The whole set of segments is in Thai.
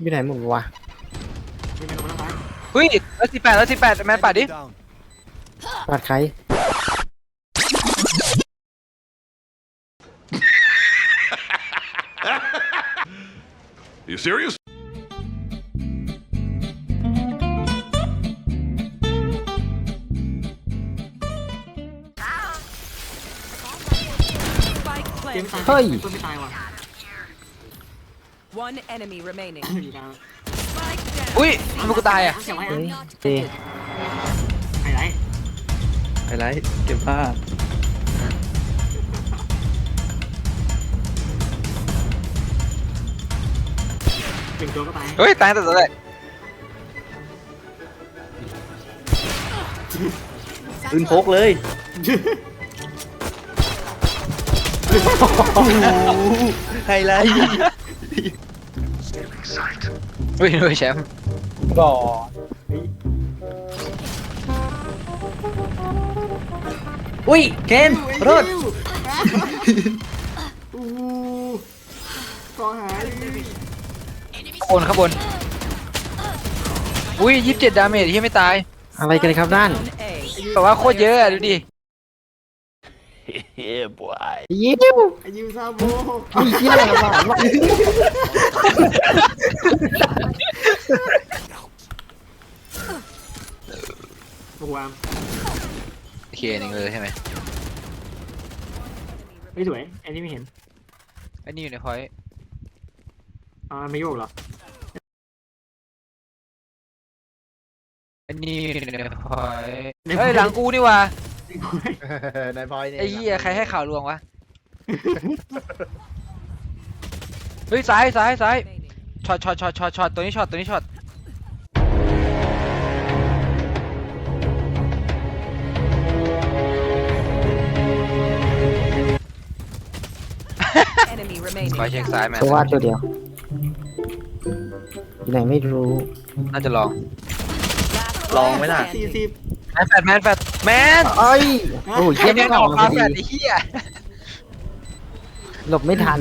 อยู่ไหนหมดวะไม่เป็นไรไม่เป็นไรเฮ้ยแล้วสิบแปดแล้วสิบแปดแมนปัดดิ Down. ปาดใคร You serious? Spike เกม planted. ตายเฮ้ย ตัวไม่ตายว่ะ One enemy remaining. อยู่กลาง Spike down. อุ้ยทำไมกูตายอะเก็บไว้เฮ้ยอะเจไฮไลท์ไปไลท์เก็บผ้าหนึ่งตัวก็ตายเฮ้ย ตายแต่ตัวแรกปืนพกเลย ไฮไลท์ เฮ้ยด้วยแชมป์ก่ออุ้ยเคนรถอู้กองหายข้างบนข้างบน อุ้ยยี่สิบเจ็ดดาเมจที่ไม่ตาย อะไรกันครับด้าน Down A. แต่ว่าโคตรเยอะอะดูดิยิ้วไอ้ยูซาโบไอ้เหี้ยอะไร เคหนึ่งเลยใช่ไหมไม่สวยอันนี้ไม่เห็นอันนี้อยู่ในพอยต์อ่าไม่โยกเหรออันนี้อยู่ในพอยต์เฮ้ยหลังกูนี่ว่ะนายพอยเนี่ยไอ้เหี้ยใครให้ข่าวลวงวะเฮ้ยซ้ายซ้ายซ้าย Remaining. ช็อตช็อตช็อตช็อตช็อตตัวนี้ช็อตตัวนี้ช็อต Enemy remaining. คอยเช็คซ้ายแมนตัวว่าตัวเดียวอยู่ไหนไม่รู้ น่าจะลอง Last ลองไหมล่ะ สี่ standing. สิบแมนแฟดแมนแฟดแมนเอ้ยโอ้ยไอ้เหี้ยแมไม่นออออกกมามาพแฟอดดีไอ้เหี้ยหลบไม่ทัน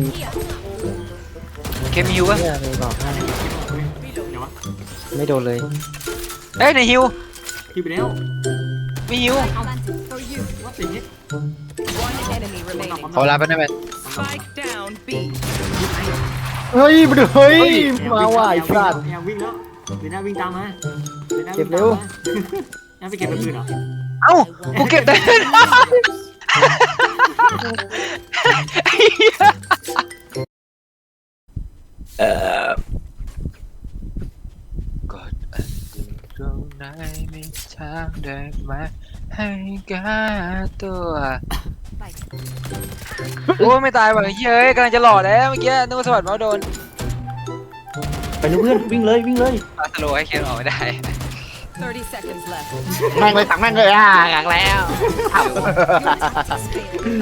เคมฮิววะเหี้ยเลยบอกให้เดี๋ยววะไม่โดนเลย เอ้ยในฮิวคิวไปแล้วมีฮิวว่าสิ่งนี้ One enemy remaining. ขอลาไปนะแมน Spike down B. เฮ้ยมาดูเฮ้ยมาว่ะไอ้สัตว์แอบวิ่งแล้วเดี๋ยวหน้าวิ่งตามมาดี๋ยวหน้าเก็วิ่บงเร็วตามมาหน้าไปเก็บแบบอื่นเหรอเอ้ากูเก็บได้ไอ้เหี้ยเอ่อกดอันดึงตรงไหนมีทางได้ไหมให้แกตัว โอ้ไม่ตายว่ะเฮ้ยกำลังจะหล่อแล้วเมื่อกี้นึกว่าสวัสดิ์มาโดนไปนะเพื่อนวิ่งเลยวิ่งเลยปาสโลให้เคนออกไม่ได้30 seconds left. แม่งเลยสั่งแม่งเลยอะกักแล้ว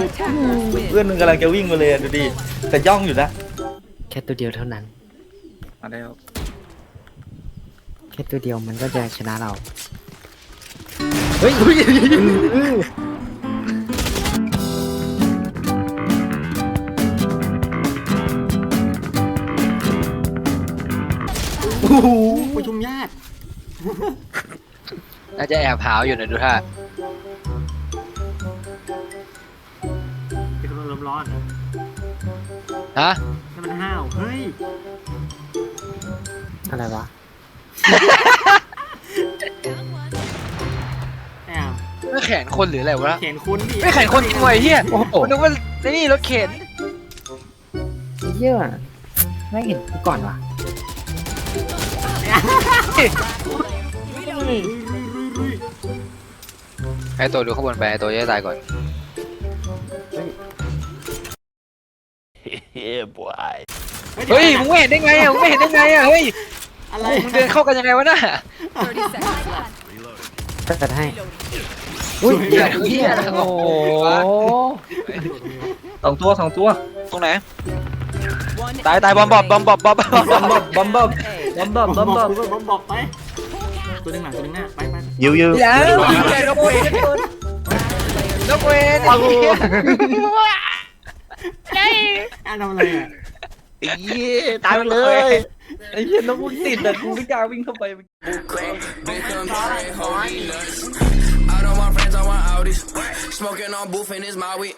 Attackers win. เพื่อนมึงกำลังจะวิ่งมาเลยอะดูดิแต่ย่องอยู่นะแค่ตัวเดียวเท่านั้น มาแล้วแค่ตัวเดียวมันก็จะชนะเรา เฮ้ย โอ้โหประชุมญาติ น่าจะแอบหาวอยู่นะดูท่าเป็นลมร้อนฮะ นั่นมันห้าว เฮ้ย อะไรวะ แอบไม่แขนคนหรืออะไรวะแขนคุณดิไม่แขนคนจริงเว้ยเฮียโอ้โหผมนึกว่าไอ้นี่รถเข็นเหี้ยอะไม่เห็นกูก่อนวะ ไอ้ตัวดูข้างบนไปไอ้ตัวจะตายก่อนเฮ้ยมึงไม่เห็นได้ไงอะมึงไม่เห็นได้ไงอะเฮ้ยอะไรมึงเดินเข้ากันยังไงวะน่ะ30 seconds left. จัดให้ อุ้ยเหี้ยเหี้ยโอ้โหสองตัวสองตัว ตรงไหน One ตายตายบอมบอมบอมบอมบอมบอมบอมบอมบอม บอม A. บอมบอมบบออมมบบออมมบอมบอกไป ตัวหนึ่งหลังตัวหนึ่งหน้าไปไปยิวยิวแล้วนกเวนนกเวนไอ้เหี้ยอะทำอะไรอะตายไปเลยไอ้เหี้ยน้องกูติดอะกูไม่กล้าวิ่งเข้าไป Out of my friends, I want Audis. Smoking on booth and it's my weed.